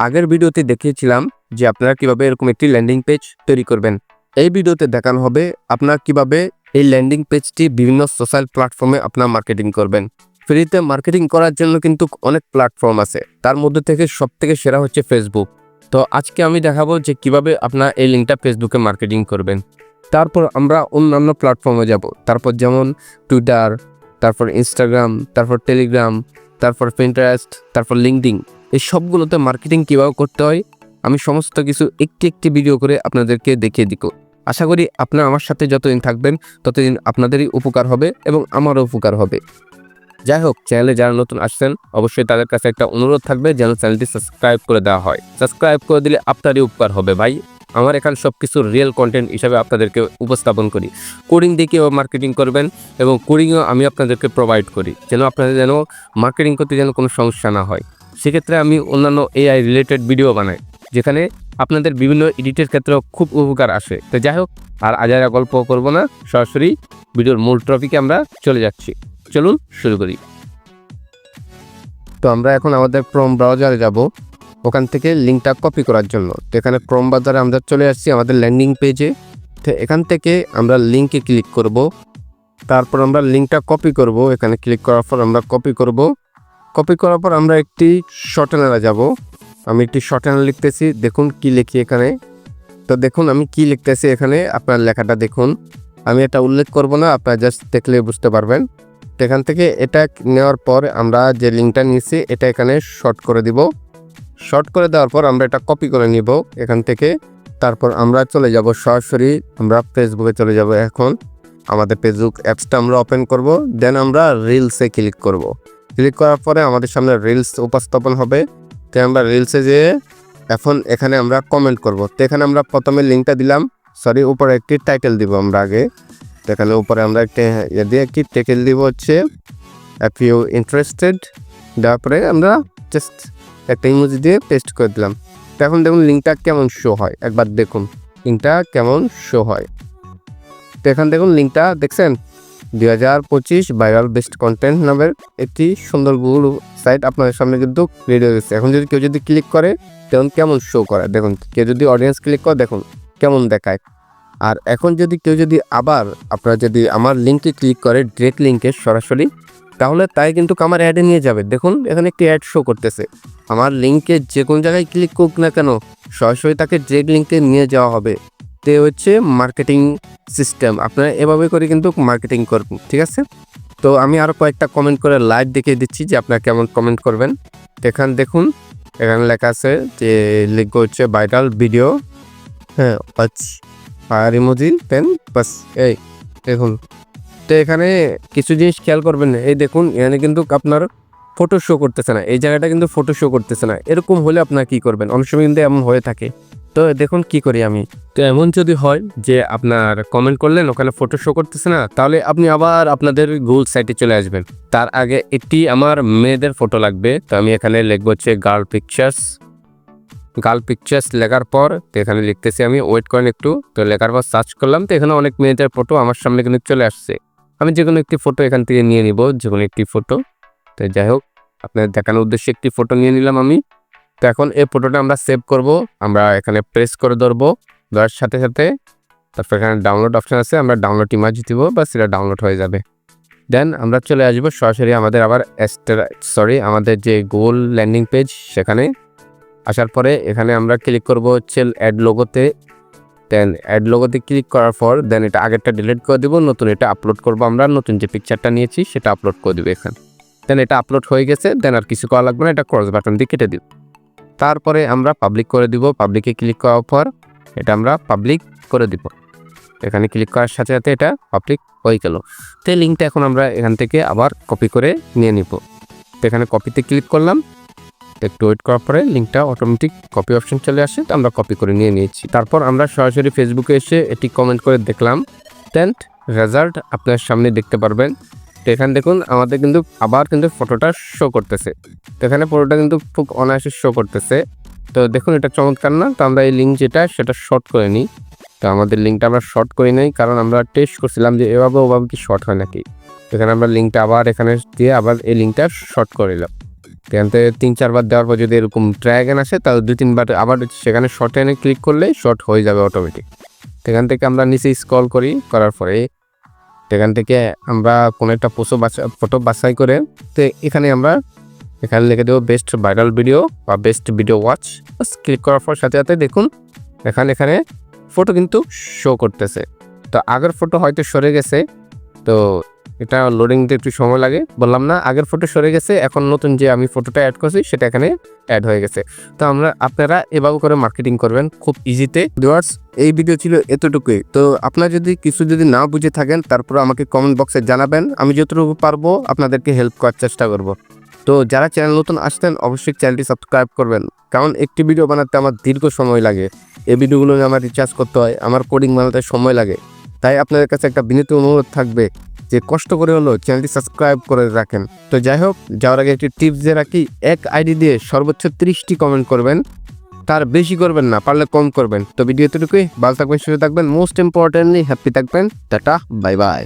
আগের ভিডিওতে দেখিয়েছিলাম যে আপনারা কীভাবে এরকম একটি ল্যান্ডিং পেজ তৈরি করবেন। এই ভিডিওতে দেখানো হবে আপনারা কীভাবে এই ল্যান্ডিং পেজটি বিভিন্ন সোশ্যাল প্ল্যাটফর্মে আপনার মার্কেটিং করবেন। ফ্রিতে মার্কেটিং করার জন্য কিন্তু অনেক প্ল্যাটফর্ম আছে। তার মধ্যে থেকে সব থেকে সেরা হচ্ছে ফেসবুক তো আজকে আমি দেখাবো যে কীভাবে আপনার এই লিঙ্কটা ফেসবুকে মার্কেটিং করবেন। তারপর আমরা অন্যান্য প্ল্যাটফর্মে যাব। তারপর যেমন টুইটার তারপর ইনস্টাগ্রাম তারপর টেলিগ্রাম তারপর পিন্টারেস্ট তারপর লিঙ্কডিং এই সবগুলোতে মার্কেটিং কীভাবে করতে হয়, আমি সমস্ত কিছু একটি একটি ভিডিও করে আপনাদেরকে দেখিয়ে দিব। আশা করি আপনারা আমার সাথে যতদিন থাকবেন, ততদিন আপনাদেরই উপকার হবে এবং আমারও উপকার হবে। যাই হোক চ্যানেলে যারা নতুন আসছেন, অবশ্যই তাদের কাছে একটা অনুরোধ থাকবে যেন চ্যানেলটি সাবস্ক্রাইব করে দেওয়া হয়। সাবস্ক্রাইব করে দিলে আপনারই উপকার হবে ভাই। আমার এখানে সব কিছু রিয়েল কন্টেন্ট হিসাবে আপনাদেরকে উপস্থাপন করি। কোডিং দিয়ে কীভাবে মার্কেটিং করবেন এবং কোডিংও আমি আপনাদেরকে প্রোভাইড করি, যেন আপনাদের যেন মার্কেটিং করতে যেন কোনো সমস্যা না হয়। সেক্ষেত্রে আমি অন্যান্য এআই রিলেটেড ভিডিও বানাই, যেখানে আপনাদের বিভিন্ন এডিটের ক্ষেত্রেও খুব উপকার আসে। তো যাই হোক, আর আজারা গল্প করব না, সরাসরি ভিডিওর মূল টপিকে আমরা চলে যাচ্ছি। চলুন শুরু করি। তো আমরা এখন আমাদের ক্রোম ব্রাউজারে যাব, ওখান থেকে লিঙ্কটা কপি করার জন্য। তো এখানে ক্রোম ব্রাউজারে আমরা চলে আসছি আমাদের ল্যান্ডিং পেজে তো এখান থেকে আমরা লিঙ্কে ক্লিক করব। তারপর আমরা লিঙ্কটা কপি করব, এখানে ক্লিক করার পর আমরা কপি করব। কপি করার পর আমরা একটি শর্ট শর্টনারে যাব। আমি একটি শর্ট শর্টনার লিখতেছি, দেখুন কি লিখি এখানে। তো দেখুন, আমি কি লিখতেছি এখানে, আপনার লেখাটা দেখুন। আমি এটা উল্লেখ করব না, আপনারা জাস্ট দেখলে বুঝতে পারবেন। তো এখান থেকে এটা নেওয়ার পর আমরা যে লিঙ্কটা নিয়েছি, এটা এখানে শর্ট করে দিব। শর্ট করে দেওয়ার পর আমরা এটা কপি করে নিব এখান থেকে। তারপর আমরা চলে যাব সরাসরি, আমরা ফেসবুকে চলে যাব এখন। আমাদের ফেসবুক অ্যাপসটা আমরা ওপেন করব দেন আমরা রিলসে ক্লিক করব। ক্লিক করার পরে আমাদের সামনে রিলস উপস্থাপন হবে। তো আমরা রিলসে যেয়ে এখন এখানে আমরা কমেন্ট করব। তো এখানে আমরা প্রথমে লিঙ্কটা দিলাম। সরি উপরে একটি টাইটেল দিব আমরা আগে। তো এখানে উপরে আমরা একটি ইয়ে দিয়ে একটি টাইটেল দিব হচ্ছে অ্যাপ ইউ ইন্টারেস্টেড দেওয়ার পরে আমরা জাস্ট একটা ইমোজি দিয়ে পেস্ট করে দিলাম। তো এখন দেখুন লিঙ্কটা কেমন শো হয়। একবার দেখুন। লিঙ্কটা কেমন শো হয়। তো এখান দেখুন লিঙ্কটা দেখছেন? দুই হাজার পঁচিশ ভাইরাল বেস্ট কন্টেন্ট নামের একটি সুন্দর গুগল সাইট আপনাদের সামনে কিন্তু রেডি হয়ে গেছে। এখন যদি কেউ যদি ক্লিক করে তখন কেমন শো করে? দেখুন, কেউ যদি অডিয়েন্স ক্লিক করে, দেখুন কেমন দেখায়। আর এখন যদি কেউ যদি আবার আপনারা যদি আমার লিঙ্কে ক্লিক করে ডিরেক্ট লিঙ্কে সরাসরি, তাহলে তাই কিন্তু আমার অ্যাডে নিয়ে যাবে। দেখুন, এখানে একটি অ্যাড শো করতেছে। আমার লিঙ্কে যে কোনো জায়গায় ক্লিক করুক না কেন, সরাসরি তাকে ডিরেক্ট লিঙ্কে নিয়ে যাওয়া হবে। তে হচ্ছে মার্কেটিং সিস্টেম আপনারা এভাবে করে কিন্তু মার্কেটিং করবেন, ঠিক আছে? তো আমি আরও কয়েকটা কমেন্ট করে লাইভ দেখিয়ে দিচ্ছি যে আপনারা কেমন কমেন্ট করবেন। এখানে দেখুন, এখানে লেখা আছে যে লিখব হচ্ছে ভাইরাল ভিডিও হ্যাঁ আচ্ছা ইমোজি পেন বাস, এই, দেখুন। তো এখানে কিছু জিনিস খেয়াল করবেন এই দেখুন, এখানে কিন্তু আপনার ফটো শো করতেছে না। এই জায়গাটা কিন্তু ফটো শো করতেছে না। এরকম হলে আপনার কি করবেন? অনেক সময় কিন্তু এমন হয়ে থাকে। তো দেখুন কি করি আমি। তো এমন যদি হয় যে আপনার কমেন্ট করলেন, ওখানে ফটো শো করতেছে না, তাহলে আপনি আবার আপনাদের গুগল সাইটে চলে আসবেন। তার আগে একটি আমার মেয়েদের ফটো লাগবে, তো আমি এখানে লিখব হচ্ছে গার্ল পিকচার্স গার্ল পিকচার্স লেখার পর, তো এখানে লিখতেছি আমি ওয়েট করেন একটু, তো লেখার পর সার্চ করলাম, তো এখানে অনেক মেয়েদের ফটো আমার সামনে কিন্তু চলে আসছে। আমি যে কোনো একটি ফটো এখান থেকে নিয়ে নিব, যে কোনো একটি ফটো তো যাই হোক, আপনাদের দেখানোর উদ্দেশ্যে একটি ফটো নিয়ে নিলাম আমি। তো এখন এই ফটোটা আমরা সেভ করব। আমরা এখানে প্রেস করে ধরবো। ধরার সাথে সাথে তারপর এখানে ডাউনলোড অপশন আছে, আমরা ডাউনলোড ইমাজ দিব বা সেটা ডাউনলোড হয়ে যাবে। দেন আমরা চলে আসব সরাসরি আমাদের আবার সরি আমাদের যে গুগল ল্যান্ডিং পেজ সেখানে। আসার পরে এখানে আমরা ক্লিক করব হচ্ছে অ্যাড লোগোতে দেন অ্যাড লোগোতে ক্লিক করার পর দেন এটা আগেরটা ডিলিট করে দেবো, নতুন এটা আপলোড করব আমরা। নতুন যে পিকচারটা নিয়েছি সেটা আপলোড করে দেবো এখানে। দেন এটা আপলোড হয়ে গেছে দেন আর কিছু করা লাগবে না, এটা ক্রস বাটন দিয়ে কেটে দিব। তারপরে আমরা পাবলিক করে দিব। পাবলিকে ক্লিক করার পর এটা আমরা পাবলিক করে দিব। এখানে ক্লিক করার সাথে সাথে এটা পাবলিক হয়ে গেল। তো লিঙ্কটা এখন আমরা এখান থেকে আবার কপি করে নিয়ে নিব। তো এখানে কপিতে ক্লিক করলাম। একটু ওয়েট করার পরে লিঙ্কটা অটোমেটিক কপি অপশন চলে আসে। তো আমরা কপি করে নিয়ে নিয়েছি। তারপর আমরা সরাসরি ফেসবুকে এসে এটি কমেন্ট করে দেখলাম। দেন রেজাল্ট আপনার সামনে দেখতে পারবেন। তো এখানে দেখুন, আমাদের কিন্তু আবার কিন্তু ফটোটা শো করতেছে। তো এখানে ফটোটা কিন্তু খুব অনায়াসে শো করতেছে। তো দেখুন, এটা চমৎকার না? তো আমরা এই লিঙ্ক যেটা, সেটা শর্ট করে নিই। তো আমাদের লিঙ্কটা আমরা শর্ট করে নিই, কারণ আমরা টেস্ট করছিলাম যে এভাবে ওভাবে কি শর্ট হয় নাকি। এখানে আমরা লিঙ্কটা আবার এখানে দিয়ে আবার এই লিঙ্কটা শর্ট করে নিলাম। এখান থেকে তিন, চারবার দেওয়ার পর যদি এরকম ড্র্যাগন আসে, তাহলে দুই, তিনবার আবার সেখানে শর্ট এনে ক্লিক করলে শর্ট হয়ে যাবে অটোমেটিক সেখান থেকে আমরা নিচে স্ক্রল করি, করার পরে সেখান থেকে আমরা কোনো একটা পোস্ট বাছা, ফটো বাছাই করে তো এখানে আমরা এখানে লিখে দেবো বেস্ট ভাইরাল ভিডিও বা বেস্ট ভিডিও ওয়াচ ক্লিক করার পর সাথে সাথে দেখুন এখানে এখানে ফটো কিন্তু শো করতেছে। তো আগের ফটো হয়তো সরে গেছে। তো এটা লোডিং দিতে একটু সময় লাগে। বললাম না, আগের ফটো সরে গেছে, এখন নতুন যে আমি ফটোটা অ্যাড করছি, সেটা এখানে অ্যাড হয়ে গেছে। তো আমরা, আপনারা এভাবে করে মার্কেটিং করবেন খুব ইজিতে ডুয়ার্স এই ভিডিও ছিল এতটুকুই। তো আপনারা যদি কিছু যদি না বুঝে থাকেন, তারপর আমাকে কমেন্ট বক্সে জানাবেন। আমি যতটুকু পারব আপনাদেরকে হেল্প করার চেষ্টা করব। তো যারা চ্যানেল নতুন আসতেন অবশ্যই চ্যানেলটি সাবস্ক্রাইব করবেন। কারণ একটি ভিডিও বানাতে আমার দীর্ঘ সময় লাগে। এই ভিডিওগুলো আমার রিচার্জ করতে হয়, আমার কোডিং বানাতে সময় লাগে। তাই আপনাদের কাছে একটা বিনীত অনুরোধ থাকবে। যে কষ্ট করে হলো চ্যানেলটি সাবস্ক্রাইব করে রাখেন। তো যাই হোক যাওয়ার আগে একটি টিপস দিয়ে রাখি, এক আইডি দিয়ে সর্বোচ্চ ত্রিশটি কমেন্ট করবেন। তার বেশি করবেন না, পারলে কম করবেন। তো ভিডিও এতটুকুই ভালো থাকবেন, সুস্থ থাকবেন, মোস্ট ইম্পর্টেন্টলি হ্যাপি থাকবেন। Tata, bye bye.